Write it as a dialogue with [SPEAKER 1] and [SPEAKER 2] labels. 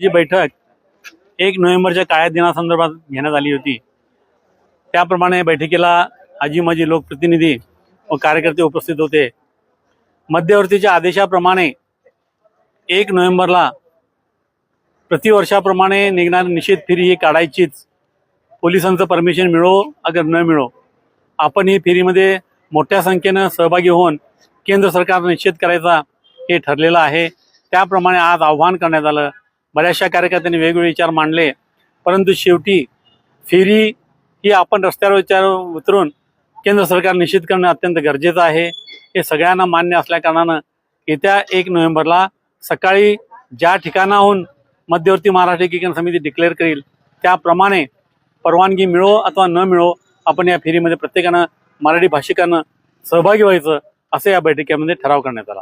[SPEAKER 1] जी बैठक एक नोव्हेंबरच्या काळ्या दिनासंदर्भात घेण्यात आली होती. त्याप्रमाणे बैठकीला आजी माजी लोकप्रतिनिधी व कार्यकर्ते उपस्थित होते. मध्यवर्तीच्या आदेशाप्रमाणे एक नोव्हेंबरला प्रतिवर्षाप्रमाणे निघणारी निषेध फेरी ही काढायचीच. पोलिसांचं परमिशन मिळो अगर न मिळो. आपण ही फेरीमध्ये मोठ्या संख्येनं सहभागी होऊन केंद्र सरकारनं निषेध करायचा हे ठरलेलं आहे. त्याप्रमाणे आज आव्हान करण्यात आलं. बऱ्याचशा कार्यकर्त्यांनी वेगवेगळे विचार मांडले. परंतु शेवटी फेरी ही आपण रस्त्यावर विचार उतरून केंद्र सरकार निश्चित करणं अत्यंत गरजेचं आहे. हे सगळ्यांना मान्य असल्याकारणानं येत्या एक नोव्हेंबरला सकाळी ज्या ठिकाणाहून मध्यवर्ती महाराष्ट्र एकीकरण समिती डिक्लेअर करील त्याप्रमाणे परवानगी मिळो अथवा न मिळो आपण या फेरीमध्ये प्रत्येकानं मराठी भाषिकांना सहभागी व्हायचं असं या बैठकीमध्ये ठराव करण्यात आला.